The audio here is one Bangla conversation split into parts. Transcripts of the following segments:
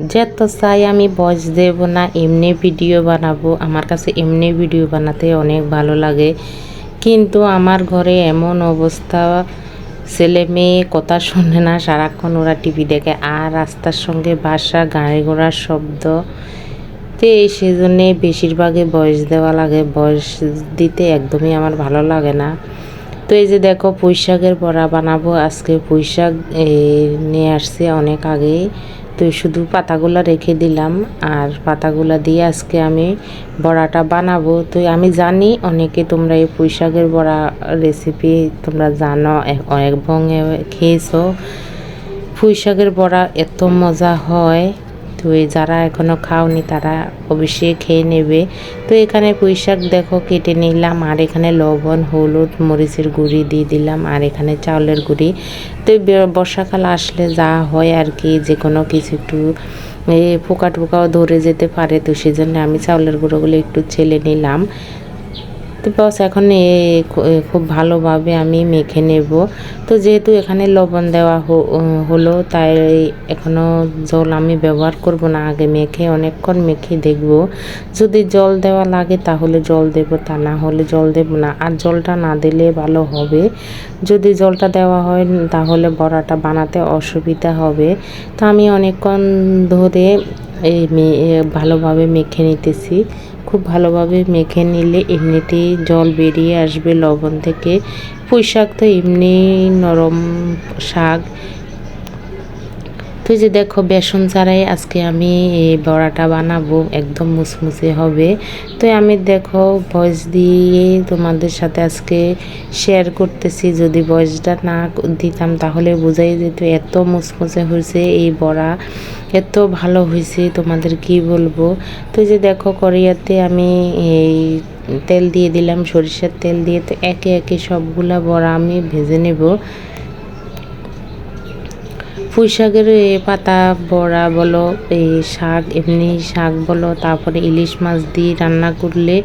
যত চাই আমি বয়স দেব না, এমনি ভিডিও বানাবো। আমার কাছে এমনি ভিডিও বানাতে অনেক ভালো লাগে। কিন্তু আমার ঘরে এমন অবস্থা, ছেলে মেয়ে কথা শোনে না, সারাক্ষণ ওরা টিভি দেখে। আর রাস্তার সঙ্গে বাসা, গাড়ি ঘোড়ার শব্দ। তো সেজন্যে বেশিরভাগই বয়স দেওয়া লাগে। বয়স দিতে একদমই আমার ভালো লাগে না। তো এই যে দেখো পুঁই বড়া বানাবো, আজকে পুঁই নিয়ে আসছে অনেক আগেই। তো শুধু পাতাগুলো রেখে দিলাম, আর পাতাগুলো দিয়ে আজকে আমি বড়াটা বানাবো। তো আমি জানি অনেকে তোমরা এই পুঁই বড়া রেসিপি তোমরা জানো এবং খেয়েছো। পুঁই শাকের বড়া এত মজা হয়। তো যারা এখনও খাওনি তারা অবশ্যই খেয়ে নেবে। তো এখানে পুঁই শাক দেখো কেটে নিলাম, আর এখানে লবণ, হলুদ, মরিচের গুঁড়ি দিয়ে দিলাম, আর এখানে চাউলের গুঁড়ি। তো বর্ষাকাল আসলে যা হয় আর কি যে কোনো কিছু একটু পোকা টোকাও ধরে যেতে পারে, তো সেজন্য আমি চাউলের গুঁড়োগুলো একটু ছেলে নিলাম। তো বস এখন খুব ভালোভাবে আমি মেখে নেব। তো যেহেতু এখানে লবণ দেওয়া হলো, তাই এখনও জল আমি ব্যবহার করব না, আগে মেখে অনেকক্ষণ মেখে দেখব। যদি জল দেওয়া লাগে তাহলে জল দেব, তা না হলে জল দেব না। আর জলটা না দিলে ভালো হবে। যদি জলটা দেওয়া হয়, তাহলে বড়াটা বানাতে অসুবিধা হবে। তো আমি অনেকক্ষণ ধরে এই ভালোভাবে মেখে নিতেছি। খুব ভালোভাবে মেখে নিলে এমনিতেই জল বেরিয়ে আসবে লবণ থেকে। পুঁই শাক তো এমনি নরম শাক। তো যে দেখো বেসন ছাড়াই আজকে আমি এই বড়াটা বানাবো, একদম মুসমুসে হবে। তো আমি দেখো ভয়েস দিয়ে তোমাদের সাথে আজকে শেয়ার করতেছি। যদি ভয়েসটা না দিতাম তাহলে বোঝাই যেত এত মুসমুসে হয়েছে এই বড়া, এত ভালো হয়েছে, তোমাদের কি বলব? তো যে দেখো করিয়াতে আমি এই তেল দিয়ে দিলাম, সরিষার তেল দিয়ে, তো একে একে সবগুলা বড়া আমি ভেজে নেব। পুঁই শাকের পাতা, বড়া বলো এই শাক, এমনি শাক বলো, তারপরে ইলিশ মাছ দিয়ে রান্না করলে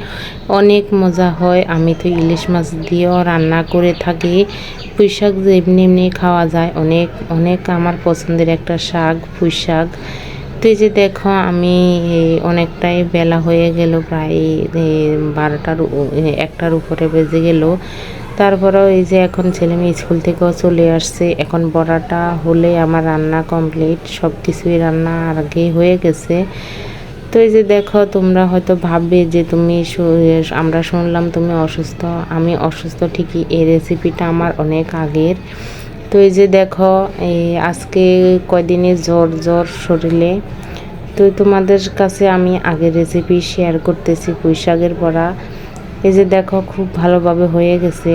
অনেক মজা হয়। আমি তো ইলিশ মাছ দিয়েও রান্না করে থাকি। পুঁই শাক এমনি এমনি খাওয়া যায়। অনেক অনেক আমার পছন্দের একটা শাক, পুঁই শাক। তো এই যে দেখো, আমি অনেকটাই বেলা হয়ে গেল, প্রায় বারোটার একটার উপরে বেজে গেল। তারপরেও এই যে এখন ছেলে মেয়ে স্কুল থেকেও চলে আসছে, এখন বড়াটা হলে আমার রান্না কমপ্লিট সব কিছুই রান্না আগে হয়ে গেছে। তো এই যে দেখো, তোমরা হয়তো ভাববে যে তুমি আমরা শুনলাম তুমি অসুস্থ, আমি অসুস্থ ঠিকই, এই রেসিপিটা আমার অনেক আগের। তো এই যে দেখো, এই আজকে কয়দিনে জ্বর জ্বর শরীরে। তো তোমাদের কাছে আমি আগের রেসিপি শেয়ার করতেছি শাকের পড়া এই যে দেখো, খুব ভালোভাবে হয়ে গেছে।